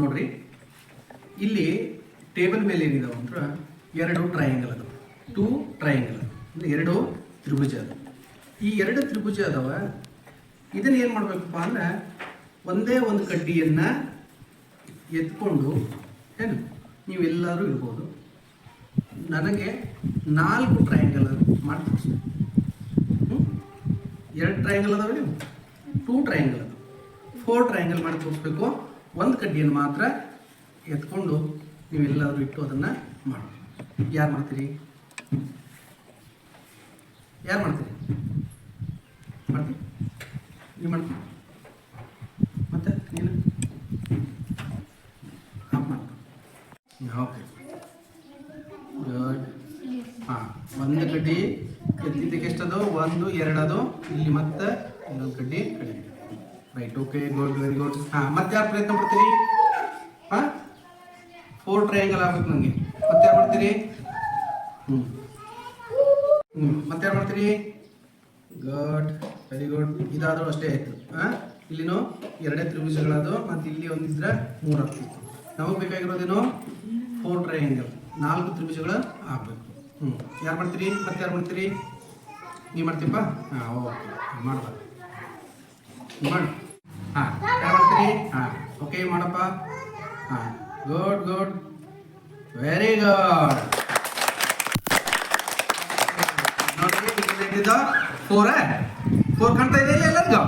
ನೋಡ್ರಿ. ಇಲ್ಲಿ ಟೇಬಲ್ ಮೇಲೆ ಏನಿದಾವೆ ಅಂದ್ರೆ ಎರಡು ಟ್ರಯಾಂಗಲ್ ಅದು ಟೂ ಟ್ರಯಾಂಗಲ್ ಅಂದ್ರೆ ಎರಡು ತ್ರಿಭುಜ ಅದು ಈ ಎರಡು ತ್ರಿಭುಜ ಅದಾವ. ಇದನ್ನ ಏನು ಮಾಡ್ಬೇಕಪ್ಪ ಅಂದ್ರೆ ಒಂದೇ ಒಂದು ಕಡ್ಡಿಯನ್ನ ಎತ್ಕೊಂಡು ಏನು ನೀವೆಲ್ಲರೂ ಇರ್ಬೋದು. ನನಗೆ ನಾಲ್ಕು ಟ್ರಯಾಂಗಲ್ ತೋರಿಸ್ಬೇಕು ಎರಡು ಟ್ರಯಾಂಗಲ್ ಅದಾವೆ ನೀವು? ಟೂ ಟ್ರಯಾಂಗಲ್ ಅದಾವೆ. ಫೋರ್ ಟ್ರಯಾಂಗಲ್ ಮಾಡಿ ತೋರಿಸ್ಬೇಕು. ಒಂದು ಕಡ್ಡಿಯನ್ನು ಮಾತ್ರ ಎತ್ಕೊಂಡು ನೀವೆಲ್ಲರೂ ಇಟ್ಟು ಅದನ್ನು ಮಾಡಿ. ಯಾರು ಮಾಡ್ತೀರಿ? ಯಾರು ಮಾಡ್ತೀರಿ? ಮಾಡ್ತೀರಿ ನೀವು ಮಾಡ್ತೀರಿ ಮತ್ತೆ ನೀನು? ಹಾಂ ಮಾಡ್ತೀನಿ ಓಕೆ. ಹಾಂ ಒಂದು ಕಡ್ಡಿ ಎತ್ತಿದ್ದಕ್ಕೆ ಎಷ್ಟದು? ಒಂದು ಎರಡದು. ಇಲ್ಲಿ ಮತ್ತೆ ಇನ್ನೊಂದು ಕಡ್ಡಿ ಕಡೆ right okay good very good ಹಾಂ, ಮತ್ತೆ ಯಾರು ಪ್ರಯತ್ನ ಪಡ್ತೀರಿ? ಹಾಂ? ಫೋರ್ ಟ್ರಯಾಂಗಲ್ ಆಗ್ಬೇಕು ನನಗೆ ಮತ್ತೆ ಯಾರು ಮಾಡ್ತೀರಿ? ಹ್ಞೂ ಮತ್ತೆ ಯಾರು ಮಾಡ್ತೀರಿ? ಗುಡ್ ವೆರಿ ಗುಡ್ ಇದಾದರೂ ಅಷ್ಟೇ ಆಯ್ತು. ಹಾಂ? ಇಲ್ಲಿನೂ ಎರಡೇ ತ್ರಿಭುಜಗಳದು ಮತ್ತು ಇಲ್ಲಿ ಒಂದಿದ್ರೆ ಮೂರು ಆಗ್ತಿತ್ತು. ನಮಗೆ ಬೇಕಾಗಿರೋದೇನು? ಫೋರ್ ಟ್ರಯಾಂಗಲ್ ನಾಲ್ಕು ತ್ರಿಭುಜಗಳು ಆಗ್ಬೇಕು. ಹ್ಞೂ ಯಾರು ಮಾಡ್ತೀರಿ? ಮತ್ತೆ ಯಾರು ಮಾಡ್ತೀರಿ? ನೀವು ಮಾಡ್ತೀಪ್ಪ ಹಾಂ, ಓಕೆ. ಮಾಡ್ಬಾರ್ದು. ಮಾಡಿ ಹಾಂ ಮಾಡ್ತೀರಿ? ಹಾಂ ಓಕೆ ಮಾಡಪ್ಪ. ಹಾಂ ಗುಡ್ ಗುಡ್ ವೆರಿ ಗುಡ್ ನೋಡ್ರಿ ಫೋರ್ ಫೋರ್ ಕಾಣ್ತಾ ಇದೆ ಎಲ್ಲರಿಗೂ?